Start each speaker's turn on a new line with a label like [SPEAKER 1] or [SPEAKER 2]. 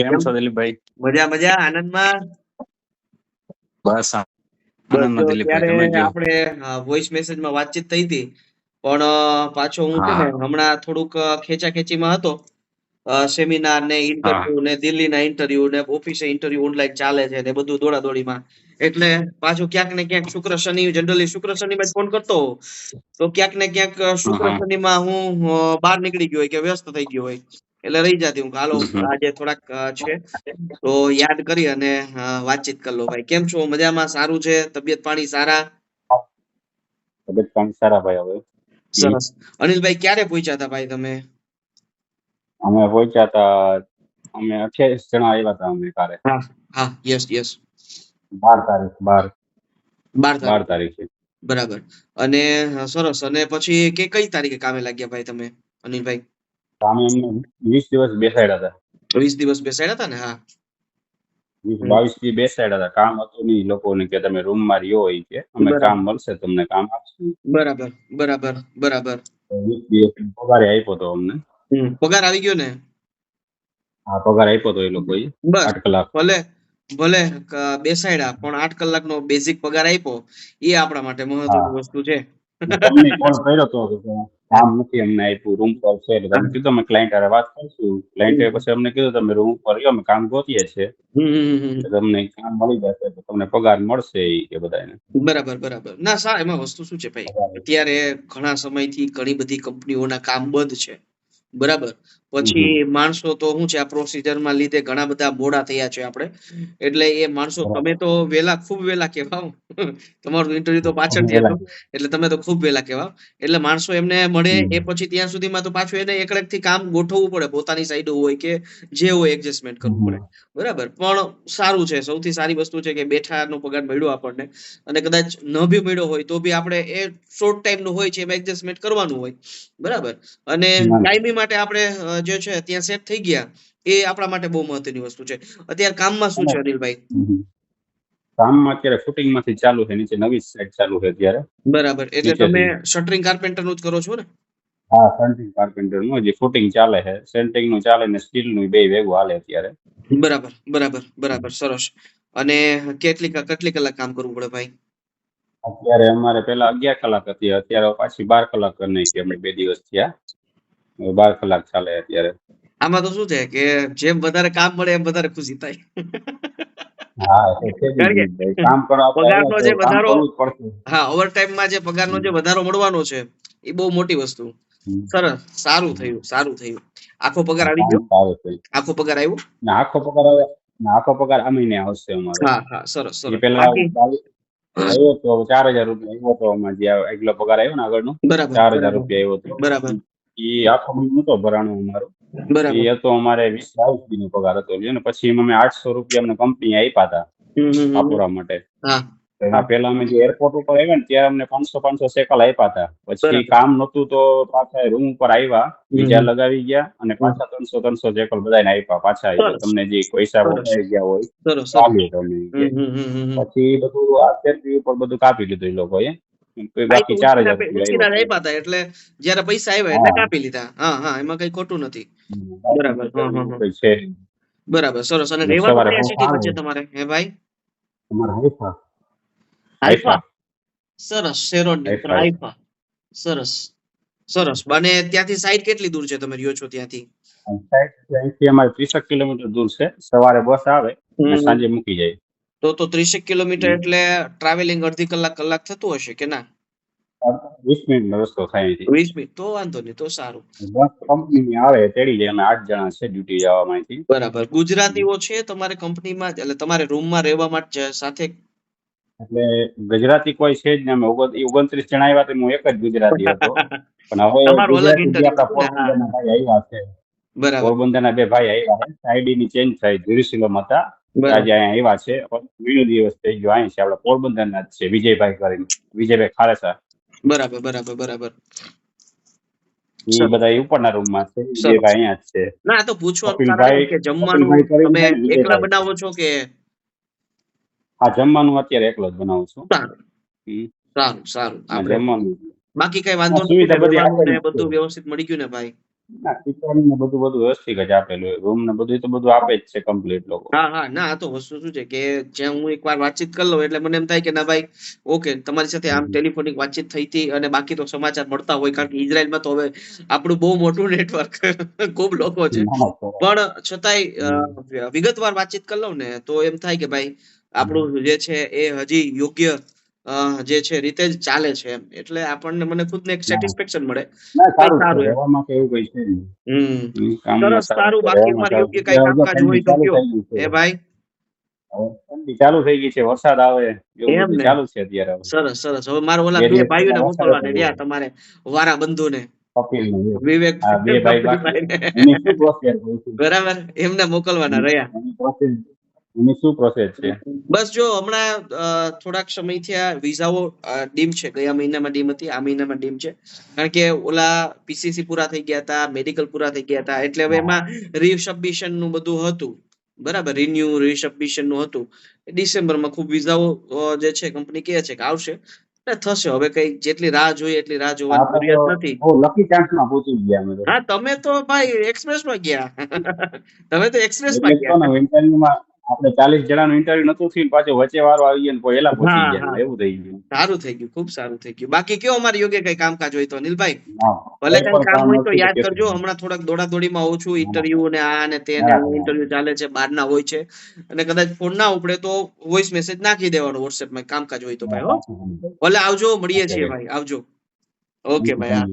[SPEAKER 1] કેમ છો દિલીપભાઈ?
[SPEAKER 2] મજા મજા આનંદમાં?
[SPEAKER 1] બસ આનંદમાં દિલીપભાઈ
[SPEAKER 2] આપણે વોઇસ મેસેજમાં વાતચીત થઈ હતી પણ પાછો હું છે ને હમણાં થોડુંક ખેંચા ખેંચીમાં હતો. સેમિનાર ને ઇન્ટરવ્યુ ને દિલ્હીના ઇન્ટરવ્યુ ને ઓફિસે ઇન્ટરવ્યુ ઓનલાઈન ચાલે છે ને બધું દોડાદોડીમાં. એટલે પાછું ક્યાંક ને ક્યાંક શુક્ર શનિ જનરલી શુક્ર શનિમાં જ ફોન કરતો. તો ક્યાંક ને ક્યાંક શુક્ર
[SPEAKER 1] શનિ
[SPEAKER 2] શનિમાં હું બહાર નીકળી ગયો હોય કે વ્યસ્ત થઈ ગયો હોય. એટલે રહી જતી હું હાલો આજે થોડાક છે. તો યાદ કરી અને વાતચીત કરી લો ભાઈ. કેમ છો? મજામાં? સારું છે? તબિયત પાણી સારા?
[SPEAKER 1] તબિયત પાણી સારા ભાઈ હવે.
[SPEAKER 2] સરસ. અનિલભાઈ ક્યારે પહોંચ્યા હતા ભાઈ તમે?
[SPEAKER 1] અમે પહોંચ્યા હતા અમે અઠ્યાવીસ જણા આવ્યા હતા અમે કારે
[SPEAKER 2] હા હા યસ યસ.
[SPEAKER 1] બાર તારીખ બાર.
[SPEAKER 2] બાર
[SPEAKER 1] બાર
[SPEAKER 2] તારીખ બરાબર. અને સરસ. અને પછી કે કઈ તારીખે કામે લાગ્યા ભાઈ તમે અનિલભાઈ?
[SPEAKER 1] અમે અમને વીસ દિવસ બેસાડ્યા હતા.
[SPEAKER 2] વીસ દિવસ બેસાડ્યા હતા ને? હા.
[SPEAKER 1] વીસ બાવીસથી બેસાડ્યા હતા. કામ હતું નહીં. લોકોને કે તમે રૂમમાં રહ્યો હોય કે અમે કામ મળશે તમને કામ આપશું.
[SPEAKER 2] બરાબર બરાબર બરાબર.
[SPEAKER 1] વીસ દિવસ પગાર આપ્યો હતો અમને.
[SPEAKER 2] પગાર આવી ગયો ને?
[SPEAKER 1] હા પગાર આપ્યો હતો એ લોકોએ. આઠ કલાક.
[SPEAKER 2] ભલે ભલે બેસાડ્યા પણ આઠ કલાકનો બેઝિક પગાર આપ્યો એ આપણા માટે મહત્વની વસ્તુ છે.
[SPEAKER 1] તમને કોલ કર્યો તો કામ નથી અમને આપ્યું રૂમ પર છે એટલે તમે કીધું અમે ક્લાયન્ટ હારે વાત કરીશું. ક્લાયન્ટે પછી અમને કીધું તમે રૂમ પર અમે કામ ગોતીએ છીએ. તમને કામ મળી જશે તો તમને પગાર મળશે એ બધાને
[SPEAKER 2] બરાબર બરાબર. ના સા એમાં વસ્તુ શું છે ભાઈ? અત્યારે ઘણા સમયથી ઘણી બધી કંપનીઓના કામ બંધ છે. બરાબર? પછી માણસો તો શું છે આ પ્રોસિજરમાં લીધે ઘણા બધા મોડા થયા છે આપણે. એટલે એ માણસો તમે તો વેલા ખૂબ વેલા કહેવાઓ. તમારું ઇન્ટરવ્યુ તો પાછળ
[SPEAKER 1] વેલા.
[SPEAKER 2] એટલે તમે તો ખૂબ વેલા કહેવાઓ. એટલે માણસો એમને મળે એ પછી ત્યાં સુધીમાં તો પાછું એને એકડકથી કામ ગોઠવવું પડે પોતાની સાઈડ હોય કે જે હોય એડજસ્ટમેન્ટ કરવું પડે. બરાબર? પણ સારું છે સૌથી સારી વસ્તુ છે કે બેઠાનો પગાર મળ્યો આપણને. અને કદાચ ન બી મળ્યો હોય તો બી આપણે એ શોર્ટ ટાઈમનું હોય છે એમાં એડજસ્ટમેન્ટ કરવાનું હોય. બરાબર? અને
[SPEAKER 1] ના.
[SPEAKER 2] માટે આપણે જે છે ત્યાં સેટ થઈ ગયા એ આપણા માટે બહુ મહત્વની વસ્તુ છે. અત્યારે કામમાં શું છે અનિલભાઈ.
[SPEAKER 1] કામમાં અત્યારે ફૂટિંગમાંથી ચાલુ છે નીચે નવી સાઈડ ચાલુ છે અત્યારે.
[SPEAKER 2] બરાબર. એટલે તમે શટરિંગ કાર્પેન્ટરનું જ કરો છો ને?
[SPEAKER 1] હા શટરિંગ કાર્પેન્ટરનું જે ફૂટિંગ ચાલે છે. સેન્ટિંગનું ચાલે ને સ્ટીલનું બે ભેગું હાલે અત્યારે.
[SPEAKER 2] બરાબર બરાબર બરાબર સરસ. અને કેટલી કેટલી કલાક કામ કરવું પડે ભાઈ?
[SPEAKER 1] અત્યારે અમારે પેલા અગિયાર કલાક હતી અત્યારે પાછી બાર કલાક નહીં નાખી અમે બે દિવસ થયા. બાર કલાક ચાલે અત્યારે.
[SPEAKER 2] આમાં તો શું છે કે જેમ વધારે કામ મળે એમ વધારે ખુશી થાય.
[SPEAKER 1] હા જ
[SPEAKER 2] પગારનો વધારો-
[SPEAKER 1] કરવું જ પડશે.
[SPEAKER 2] જે પગારનો જે વધારો મળવાનો છે એ બહુ મોટી વસ્તુ. સરસ. સારું થયું સારું થયું. આખો પગાર આવી ગયો? આખો પગાર આવ્યો?
[SPEAKER 1] ને આખો પગાર આવ્યો ને આખો પગાર આ મહિને આવશે અમારો.
[SPEAKER 2] હા હા સરસ સરસ.
[SPEAKER 1] પેલા આવ્યો તો ચાર હજાર રૂપિયા આવ્યો તો અમારે જે આગલો પગાર આવ્યો ને આગળનો
[SPEAKER 2] બરાબર
[SPEAKER 1] ચાર હજાર રૂપિયા આવ્યો તો.
[SPEAKER 2] બરાબર.
[SPEAKER 1] એ આખો મહિનો નતો ભરાણો અમારો. એ હતો અમારે વીસ બાવીસ દી નો પગાર હતો ને પછી અમે આઠસો રૂપિયા અમને કંપની આપ્યા હતા. વાપરવા માટે. એના પેલા અમે જે એરપોર્ટ ઉપર આવ્યા ને ત્યારે અમને પાંચસો પાંચસો સેકલ આપ્યા હતા પછી કામ નતું તો પાછા રૂમ ઉપર આવ્યા. બીજા લગાવી ગયા અને પાછા ત્રણસો ત્રણસો સેકલ બધાને આપ્યા પાછા. તમને જે પૈસા. વપરાઈ ગયા હોય. તમે
[SPEAKER 2] હમ.
[SPEAKER 1] પછી બધું આ ઉપર બધું કાપી લીધું એ લોકોએ.
[SPEAKER 2] એ
[SPEAKER 1] બાકી ચાર હજાર
[SPEAKER 2] આપ્યા એટલે જયારે પૈસા આવ્યા એટલે કાપી લીધા. હા હા એમાં કઈ ખોટું નથી. બરાબર. બરાબર સરસ. અને રહેવાનું કયા સિટીમાં છે તમારે? હે ભાઈ?
[SPEAKER 1] તમારે હાઈફા.
[SPEAKER 2] હાઈફા? સરસ શેરોન
[SPEAKER 1] હાઈફા.
[SPEAKER 2] સરસ સરસ. અને ત્યાંથી સાઈડ કેટલી દૂર છે તમે રહ્યો છો ત્યાંથી?
[SPEAKER 1] અહીંથી અમારે ત્રીસેક કિલોમીટર દૂર છે. સવારે બસ આવે સાંજે મૂકી જાય.
[SPEAKER 2] તો તો ત્રીસેક કિલોમીટર એટલે ટ્રાવેલિંગ અડધી કલાક કલાક થતું હશે કે ના?
[SPEAKER 1] વીસ મિનિટનો રસ્તો થાય
[SPEAKER 2] વીસ મિનિટ તો વાંધો નહીં તો સારું.
[SPEAKER 1] બસ કંપનીની આવે તેડી જાય અમે આઠ જણા છે ડ્યુટી જવા માંથી
[SPEAKER 2] બરાબર. ગુજરાતીઓ છે તમારે કંપનીમાં એટલે તમારે રૂમમાં રહેવા માટે સાથે?
[SPEAKER 1] એટલે ગુજરાતી કોઈ છે જ ને અમે ઓગણત્રીસ જણા આવ્યા તો હું એક જ ગુજરાતી હતો. પણ હવે
[SPEAKER 2] ને,
[SPEAKER 1] આવ્યા છે.
[SPEAKER 2] બરાબર.
[SPEAKER 1] પોરબંદરના બે ભાઈ આવ્યા છે. આઈડી ની ચેન્જ થાય જીરુસિલમ હતા. આજે અહીંયા એવા છે. ઘણો દિવસ થઈ ગયો અહીં છે. આપડે પોરબંદરના જ છે. વિજયભાઈ કરીને. વિજયભાઈ ખારેસા
[SPEAKER 2] બરાબર બરાબર બરાબર.
[SPEAKER 1] એ બધા ઉપરના રૂમમાં છે. વિજયભાઈ અહીંયા જ છે.
[SPEAKER 2] ના તો પૂછવાનું કારણ કે જમવાનું તમે એકલા બનાવો છો કે?
[SPEAKER 1] આ જમવાનું અત્યારે એકલો જ બનાવું છું.
[SPEAKER 2] સારું. સારું આપણે બાકી કઈ વાંધો નથી.
[SPEAKER 1] બધું
[SPEAKER 2] વ્યવસ્થિત મળી ગયું ને ભાઈ.
[SPEAKER 1] ના કિચન ને બધું બધું વ્યવસ્થિત જ આપેલું હોય રૂમ ને બધું તો બધું આપે જ છે કમ્પ્લીટ લોકો
[SPEAKER 2] હા હા ના આ તો વસ્તુ શું છે કે જે હું એકવાર વાતચીત કરી લઉં એટલે મને એમ થાય કે ના ભાઈ ઓકે તમારી સાથે આમ ટેલિફોનિક વાતચીત થઈ હતી અને બાકી તો સમાચાર મળતા હોય કારણ કે ઇઝરાયલમાં તો હવે આપણું બહુ મોટું નેટવર્ક ખૂબ લોકો છે. પણ છતાંય વિગતવાર વાતચીત કરી લઉં ને તો એમ થાય કે ભાઈ આપણું જે છે એ હજી યોગ્ય જે છે રીતે જ ચાલે છે એમ. એટલે આપણને મને ખુદને એક સેટિસ્ફેક્શન મળે.
[SPEAKER 1] સારું એવું કઈ છે
[SPEAKER 2] સરસ સારું બાકી
[SPEAKER 1] મારી
[SPEAKER 2] યોગ્ય કઈ કામકાજ હોય તો કયો?
[SPEAKER 1] ચાલુ થઈ ગઈ
[SPEAKER 2] એ
[SPEAKER 1] છે.
[SPEAKER 2] ભાઈ?
[SPEAKER 1] ચાલુ થઈ ગઈ છે. વરસાદ આવે. એવું. ચાલુ છે અત્યારે
[SPEAKER 2] સરસ સરસ. હવે મારા ઓલા
[SPEAKER 1] બે
[SPEAKER 2] ભાઈઓને
[SPEAKER 1] પહેલા
[SPEAKER 2] રહ્યા તમારે વારા બંધુને. વિવેક
[SPEAKER 1] બે ભાઈ?
[SPEAKER 2] બરાબર. એમને મોકલવાના રહ્યા.
[SPEAKER 1] એની શું પ્રોસેસ છે?
[SPEAKER 2] બસ જો હમણાં થોડાક સમયથી આ વિઝાઓ ડીમ છે. ગયા મહિનામાં ડીમ હતી આ મહિનામાં ડીમ છે. કારણ કે ઓલા પીસીસી પૂરા થઈ ગયા હતા મેડિકલ પૂરા થઈ ગયા હતા. એટલે હવે એમાં રિસબમિશનનું બધું હતું. બરાબર રિન્યુ રિસબમિશનનું હતું. ડિસેમ્બરમાં ખૂબ વિઝાઓ જે છે કંપની કહે છે કે આવશે. થશે. હવે કઈ જેટલી રાહ જોઈએ એટલી રાહ જોવાની જરૂરિયાત નથી.
[SPEAKER 1] લકી ચાન્સમાં પહોંચી ગયા અમે
[SPEAKER 2] હા તમે તો ભાઈ એક્સપ્રેસમાં ગયા. તમે તો
[SPEAKER 1] એક્સપ્રેસમાં
[SPEAKER 2] ગયા.
[SPEAKER 1] આપણે ચાલીસ જણાનું ઇન્ટરવ્યુ નતું થયું પાછો વચ્ચે વારો આવી ગયો પહેલા પહોંચી ગયા એવું થઈ ગયું.
[SPEAKER 2] સારું થઈ ગયું ખૂબ સારું થઈ ગયું. બાકી કયો અમારે યોગ્ય કઈ કામકાજ હોય તો અનિલભાઈ ભલે
[SPEAKER 1] કઈ
[SPEAKER 2] કામ હોય તો યાદ કરજો. હમણાં થોડાક દોડાદોડીમાં હોઉં છું ઇન્ટરવ્યુ ને આ ને તે ને ઇન્ટરવ્યુ ચાલે છે બહારના હોય છે. અને કદાચ ફોન ના ઉપડે તો વોઇસ મેસેજ નાખી દેવાનો વોટ્સએપમાં કામકાજ હોય તો ભાઈ હો ભલે આવજો મળીએ છીએ ભાઈ આવજો. ઓકે ભાઈ હા.